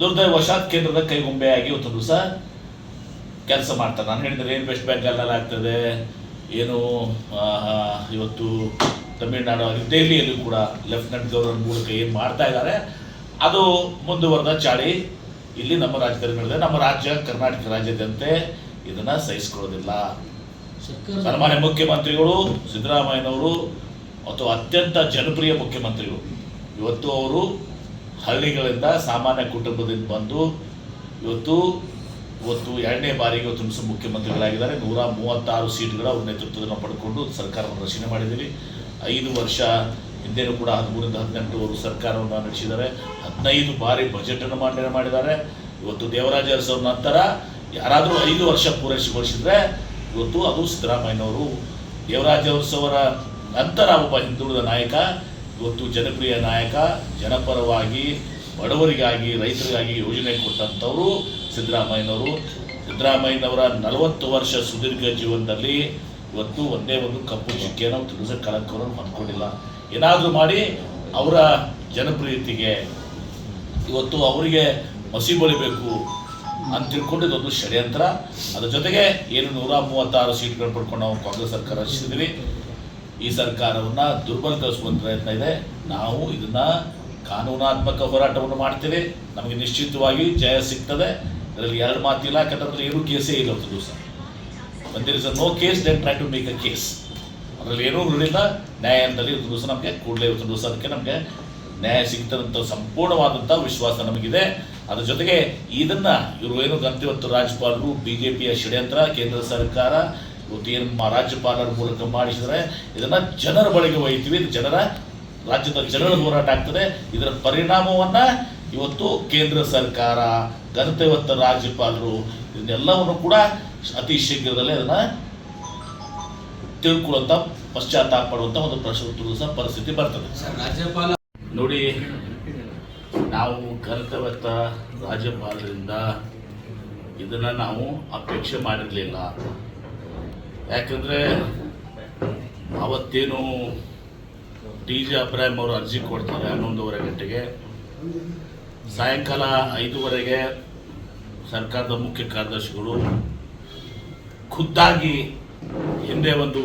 ದುರ್ದೈವಶಾತ್ ಕೇಂದ್ರದ ಕೈಗೊಂಬೆಯಾಗಿ ಇವತ್ತು ದಿವಸ ಕೆಲಸ ಮಾಡ್ತಾರೆ. ನಾನು ಹೇಳಿದ್ರೆ ಏನು ವೆಸ್ಟ್ ಬೆಂಗಾಲ್ನಲ್ಲಿ ಆಗ್ತದೆ. ಏನು ಇವತ್ತು ತಮಿಳುನಾಡು ಆಗಿ ದೆಹಲಿಯಲ್ಲೂ ಕೂಡ ಲೆಫ್ಟಿನೆಂಟ್ ಗವರ್ನರ್ ಮೂಲಕ ಏನು ಮಾಡ್ತಾ ಇದ್ದಾರೆ ಅದು ಮುಂದುವರೆದ ಚಾಳಿ. ಇಲ್ಲಿ ನಮ್ಮ ರಾಜ್ಯದಲ್ಲಿ ನಡೆದಿದೆ. ನಮ್ಮ ರಾಜ್ಯ ಕರ್ನಾಟಕ ರಾಜ್ಯದಂತೆ ಇದನ್ನ ಸಹಿಸ್ಕೊಳ್ಳೋದಿಲ್ಲ. ಸನ್ಮಾನ್ಯ ಮುಖ್ಯಮಂತ್ರಿಗಳು ಸಿದ್ದರಾಮಯ್ಯನವರು ಅಥವಾ ಅತ್ಯಂತ ಜನಪ್ರಿಯ ಮುಖ್ಯಮಂತ್ರಿಗಳು ಇವತ್ತು ಅವರು ಹಳ್ಳಿಗಳಿಂದ ಸಾಮಾನ್ಯ ಕುಟುಂಬದಿಂದ ಬಂದು ಇವತ್ತು ಇವತ್ತು ಎರಡನೇ ಬಾರಿಗೆ ಇವತ್ತು ಮುಖ್ಯಮಂತ್ರಿಗಳಾಗಿದ್ದಾರೆ. ನೂರ ಮೂವತ್ತಾರು ಸೀಟ್ಗಳ ಅವ್ರ ನೇತೃತ್ವವನ್ನು ಪಡ್ಕೊಂಡು ಸರ್ಕಾರವನ್ನು ರಚನೆ ಮಾಡಿದ್ದೀವಿ. ಐದು ವರ್ಷ ಹಿಂದೆನೂ ಕೂಡ ಹದಿಮೂರಿಂದ ಹದಿನೆಂಟು ಅವರು ಸರ್ಕಾರವನ್ನು ನಡೆಸಿದ್ದಾರೆ. ಹದಿನೈದು ಬಾರಿ ಬಜೆಟನ್ನು ಮಂಡನೆ ಮಾಡಿದ್ದಾರೆ. ಇವತ್ತು ದೇವರಾಜ ಅರಸವ್ರ ನಂತರ ಯಾರಾದರೂ ಐದು ವರ್ಷ ಪೂರೈಸಿಗೊಳಿಸಿದ್ರೆ ಇವತ್ತು ಅದು ಸಿದ್ದರಾಮಯ್ಯನವರು, ದೇವರಾಜ ಅರಸವರ ನಂತರ ಒಬ್ಬ ಹಿಂದುಳಿದ ನಾಯಕ ಇವತ್ತು ಜನಪ್ರಿಯ ನಾಯಕ, ಜನಪರವಾಗಿ, ಬಡವರಿಗಾಗಿ, ರೈತರಿಗಾಗಿ ಯೋಜನೆ ಕೊಟ್ಟಂಥವರು ಸಿದ್ದರಾಮಯ್ಯನವರು. ಸಿದ್ದರಾಮಯ್ಯನವರ ನಲವತ್ತು ವರ್ಷ ಸುದೀರ್ಘ ಜೀವನದಲ್ಲಿ ಇವತ್ತು ಒಂದೇ ಒಂದು ಕಪ್ಪು ಚಿಕ್ಕೆಯನ್ನು ತಿಳಿಸ ಕಳಕವನ್ನು ಹೊಂದ್ಕೊಂಡಿಲ್ಲ. ಏನಾದರೂ ಮಾಡಿ ಅವರ ಜನಪ್ರಿಯತೆಗೆ ಇವತ್ತು ಅವರಿಗೆ ಮಸಿ ಬಳಿಬೇಕು ಅಂತ ತಿಳ್ಕೊಂಡು ಇದೊಂದು ಷಡ್ಯಂತ್ರ. ಅದ್ರ ಜೊತೆಗೆ ಏನು ನೂರ ಮೂವತ್ತಾರು ಸೀಟ್ಗಳು ಪಡ್ಕೊಂಡು ನಾವು ಕಾಂಗ್ರೆಸ್ ಸರ್ಕಾರ ರಚಿಸಿದ್ವಿ ಈ ಸರ್ಕಾರವನ್ನು ದುರ್ಬಲಗೊಳಿಸುವಂತ ಪ್ರಯತ್ನ ಇದೆ. ನಾವು ಇದನ್ನ ಕಾನೂನಾತ್ಮಕ ಹೋರಾಟವನ್ನು ಮಾಡ್ತೇವೆ. ನಮಗೆ ನಿಶ್ಚಿತವಾಗಿ ಜಯ ಸಿಗ್ತದೆ. ಇದರಲ್ಲಿ ಎರಡು ಮಾತಿಲ್ಲ ಯಾಕಂದ್ರೆ ಅದ್ರಲ್ಲಿ ಏನೂ ಕೇಸೇ ಇಲ್ಲ ಒಂದು ದಿವಸ. ಬಂದಿರಿ sir no case then try to make a case ಅದರಲ್ಲಿ ಏನೂ ಇರಲಿಲ್ಲ. ನ್ಯಾಯಾಲಯದಲ್ಲಿ ಒಂದು ದಿವಸ ನಮಗೆ, ಕೂಡಲೇ ಒಂದು ದಿವಸ ಅದಕ್ಕೆ ನಮಗೆ ನ್ಯಾಯ ಸಿಗ್ತದಂತ ಸಂಪೂರ್ಣವಾದಂಥ ವಿಶ್ವಾಸ ನಮಗಿದೆ. ಅದ್ರ ಜೊತೆಗೆ ಇದನ್ನ ಇವರು ಏನು ಗಂತಿವತ್ತು ರಾಜ್ಯಪಾಲರು ಬಿ ಜೆ ಪಿಯ ಷಡ್ಯಂತ್ರ, ಕೇಂದ್ರ ಸರ್ಕಾರ ಏನು ಮಾ- ರಾಜ್ಯಪಾಲರ ಮೂಲಕ ಮಾಡಿಸಿದರೆ ಇದನ್ನ ಜನರ ಬಳಿಗೆ ಒಯ್ತೀವಿ. ಇದು ಜನರ ರಾಜ್ಯದ ಜನರ ಹೋರಾಟ ಆಗ್ತದೆ. ಇದರ ಪರಿಣಾಮವನ್ನ ಇವತ್ತು ಕೇಂದ್ರ ಸರ್ಕಾರ ಘನತೆವತ್ತ ರಾಜ್ಯಪಾಲರು ಇದನ್ನೆಲ್ಲವನ್ನು ಕೂಡ ಅತಿ ಶೀಘ್ರದಲ್ಲೇ ಅದನ್ನ ತಿಳ್ಕೊಳ್ಳುವಂಥ ಪಶ್ಚಾತ್ತಾಪ ಪಡುವಂಥ ಒಂದು ಪ್ರಶ್ನೆ ಸಹ ಪರಿಸ್ಥಿತಿ ಬರ್ತದೆ. ಸರ್ ರಾಜ್ಯಪಾಲ ನೋಡಿ ನಾವು ಕಲಿತವತ್ತ ರಾಜ್ಯಪಾಲರಿಂದ ಇದನ್ನ ನಾವು ಅಪೇಕ್ಷೆ ಮಾಡಿರಲಿಲ್ಲ. ಯಾಕಂದ್ರೆ ಅವತ್ತೇನು ಡಿ ಜೆ ಅಬ್ರಾಹಿಂ ಅವರು ಅರ್ಜಿ ಕೊಡ್ತಾರೆ ಹನ್ನೊಂದುವರೆ ಗಂಟೆಗೆ. ಸಾಯಂಕಾಲ ಐದೂವರೆಗೆ ಸರ್ಕಾರದ ಮುಖ್ಯ ಕಾರ್ಯದರ್ಶಿಗಳು ಖುದ್ದಾಗಿ ಹಿಂದೆ ಒಂದು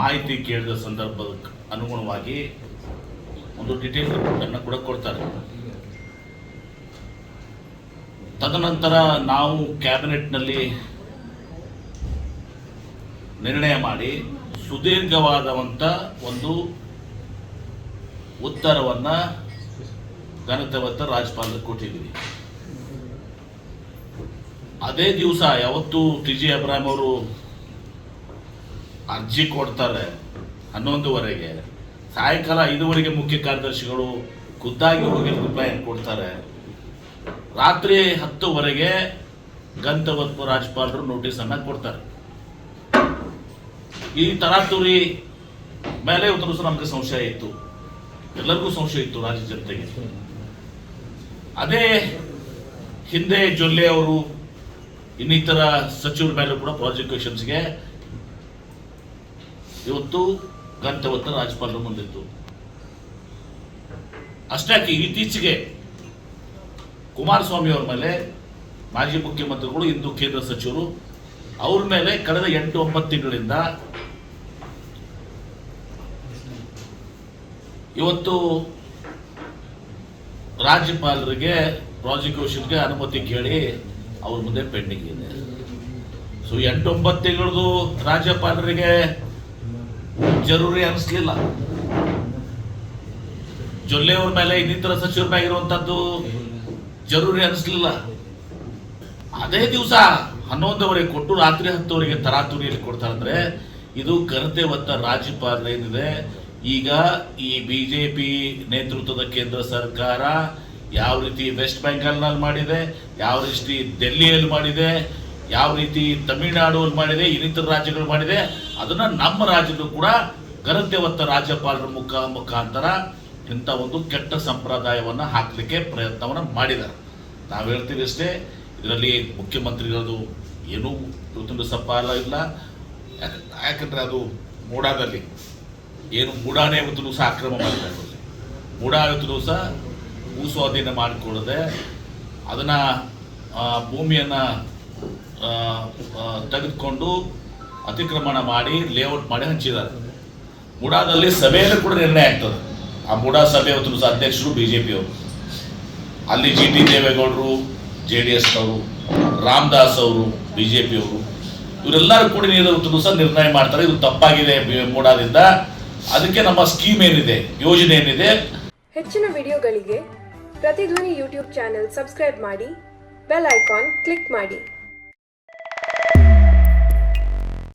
ಮಾಹಿತಿ ಕೇಳಿದ ಸಂದರ್ಭಕ್ಕೆ ಅನುಗುಣವಾಗಿ ಒಂದು ಡಿಟೇಲ್ ರಿಪೋರ್ಟನ್ನು ಕೂಡ ಕೊಡ್ತಾರೆ. ತದನಂತರ ನಾವು ಕ್ಯಾಬಿನೆಟ್ನಲ್ಲಿ ನಿರ್ಣಯ ಮಾಡಿ ಸುದೀರ್ಘವಾದಂಥ ಒಂದು ಉತ್ತರವನ್ನು ಘನತವತ್ತ ರಾಜ್ಯಪಾಲರಿಗೆ ಕೊಟ್ಟಿದ್ದೀವಿ ಅದೇ ದಿವಸ ಯಾವತ್ತು ಟಿ ಜಿ ಅಬ್ರಾಹಿಂ ಅವರು ಅರ್ಜಿ ಕೊಡ್ತಾರೆ ಹನ್ನೊಂದುವರೆಗೆ. ಸಾಯಂಕಾಲ ಐದುವರೆಗೆ ಮುಖ್ಯ ಕಾರ್ಯದರ್ಶಿಗಳು ಖುದ್ದಾಗಿ ಹೋಗಿ ರಿಪ್ಲೈ ಕೊಡ್ತಾರೆ. ರಾತ್ರಿ ಹತ್ತುವರೆಗೆ ಗಂತವತ್ವ ರಾಜ್ಯಪಾಲರು ನೋಟಿಸ್ ಅನ್ನ ಕೊಡ್ತಾರೆ. ಈ ತರಾತುರಿ ಮೇಲೆ ಸಹ ನಮಗೆ ಸಂಶಯ ಇತ್ತು. ಎಲ್ಲರಿಗೂ ಸಂಶಯ ಇತ್ತು ರಾಜ್ಯ ಜನತೆಗೆ. ಅದೇ ಹಿಂದೆ ಜೊಲ್ಲೆ ಅವರು ಇನ್ನಿತರ ಸಚಿವರ ಮೇಲೆ ಕೂಡ ಪ್ರಾಸಿಕ್ಯೂಷನ್ಸ್ಗೆ ಇವತ್ತು ಗಂತವತ್ತ ರಾಜ್ಯಪಾಲರ ಮುಂದಿತ್ತು. ಅಷ್ಟಾಗಿ ಇತ್ತೀಚೆಗೆ ಕುಮಾರಸ್ವಾಮಿ ಅವರ ಮೇಲೆ ಮಾಜಿ ಮುಖ್ಯಮಂತ್ರಿಗಳು, ಇಂದು ಕೇಂದ್ರ ಸಚಿವರು ಅವ್ರ ಮೇಲೆ ಕಳೆದ ಎಂಟು ಒಂಬತ್ತು ತಿಂಗಳಿಂದ ಇವತ್ತು ರಾಜ್ಯಪಾಲರಿಗೆ, ಪ್ರಾಸಿಕ್ಯೂಷನ್ಗೆ ಅನುಮತಿ ಕೇಳಿ ಅವ್ರ ಮುಂದೆ ಪೆಂಡಿಂಗ್ ಇದೆ. ಸೊ ಎಂಟೊಂಬತ್ತು ತಿಂಗಳದು ರಾಜ್ಯಪಾಲರಿಗೆ ಜರೂರಿ ಅನಿಸ್ಲಿಲ್ಲ. ಜೊಲ್ಲೆ ಅವ್ರ ಮೇಲೆ ಇನ್ನಿತರ ಸಚಿವರ ಮ್ಯಾಗಿರುವಂಥದ್ದು ಜರೂರಿ ಅನಿಸ್ಲಿಲ್ಲ. ಅದೇ ದಿವಸ ಹನ್ನೊಂದವರೆಗೆ ಕೊಟ್ಟು ರಾತ್ರಿ ಹತ್ತುವರೆಗೆ ತರಾತುರಿಯಲ್ಲಿ ಕೊಡ್ತಾರಂದ್ರೆ ಇದು ಘನತೆ ಹೊತ್ತ ರಾಜ್ಯಪಾಲ ಈ ಈಗ ಈ ಬಿಜೆಪಿ ನೇತೃತ್ವದ ಕೇಂದ್ರ ಸರ್ಕಾರ ಯಾವ ರೀತಿ ವೆಸ್ಟ್ ಬೆಂಗಾಲ್ನಲ್ಲಿ ಮಾಡಿದೆ, ಯಾವ ರೀತಿ ಡೆಲ್ಲಿಯಲ್ಲಿ ಮಾಡಿದೆ, ಯಾವ ರೀತಿ ತಮಿಳುನಾಡುವಲ್ಲಿ ಮಾಡಿದೆ, ಇನ್ನಿತರ ರಾಜ್ಯಗಳು ಮಾಡಿದೆ, ಅದನ್ನ ನಮ್ಮ ರಾಜ್ಯದಲ್ಲೂ ಕೂಡ ಘನತೆ ರಾಜ್ಯಪಾಲರ ಮುಖ ಮುಖಾಂತರ ಇಂಥ ಒಂದು ಕೆಟ್ಟ ಸಂಪ್ರದಾಯವನ್ನ ಹಾಕಲಿಕ್ಕೆ ಪ್ರಯತ್ನವನ್ನ ಮಾಡಿದ್ದಾರೆ. ನಾವು ಹೇಳ್ತೀವಿ ಅಷ್ಟೇ, ಇದರಲ್ಲಿ ಮುಖ್ಯಮಂತ್ರಿಗಳದು ಏನೂ ಇವತ್ತೊಂದು ಸಪಾಲ ಇಲ್ಲ. ಯಾಕಂದ್ರೆ ಅದು ಮೂಡಾದಲ್ಲಿ. ಏನು ಮೂಡಾನೇ ಇವತ್ತು ದಿವಸ ಅಕ್ರಮ ಮಾಡಿದ್ದಾರೆ ಮೂಡಾ ಇವತ್ತು ಭೂ ಸ್ವಾಧೀನ ಮಾಡಿಕೊಳ್ಳದೆ ಅದನ್ನು ಭೂಮಿಯನ್ನು ತೆಗೆದುಕೊಂಡು ಅತಿಕ್ರಮಣ ಮಾಡಿ ಲೇಔಟ್ ಮಾಡಿ ಹಂಚಿದ್ದಾರೆ. ಮುಡಾದಲ್ಲಿ ಸಭೆಯಲ್ಲಿ ಕೂಡ ನಿರ್ಣಯ ಆಗ್ತದೆ. ಆ ಮೂಡಾ ಸಭೆ ಒಂದು ಸಹ ಅಧ್ಯಕ್ಷರು ಬಿ ಜೆ ಪಿಯವರು ಅಲ್ಲಿ ಜಿ ಟಿ ದೇವೇಗೌಡರು ಜೆ ಡಿ ಎಸ್ನವರು ರಾಮದಾಸ್ ಅವರು ಬಿ ಜೆ ಪಿಯವರು ಇವರೆಲ್ಲರೂ ಕೂಡ ಒಂದು ಸಹ ನಿರ್ಣಯ ಮಾಡ್ತಾರೆ. ಇದು ತಪ್ಪಾಗಿದೆ ಮೂಡಾದಿಂದ ಅದಕ್ಕೆ ನಮ್ಮ ಸ್ಕೀಮ್ ಏನಿದೆ, ಯೋಜನೆ ಏನಿದೆ? ಹೆಚ್ಚಿನ ವಿಡಿಯೋಗಳಿಗೆ ಪ್ರತಿಧ್ವನಿ ಯೂಟ್ಯೂಬ್ ಚಾನೆಲ್ ಸಬ್ಸ್ಕ್ರೈಬ್ ಮಾಡಿ, ಬೆಲ್ ಐಕಾನ್ ಕ್ಲಿಕ್ ಮಾಡಿ.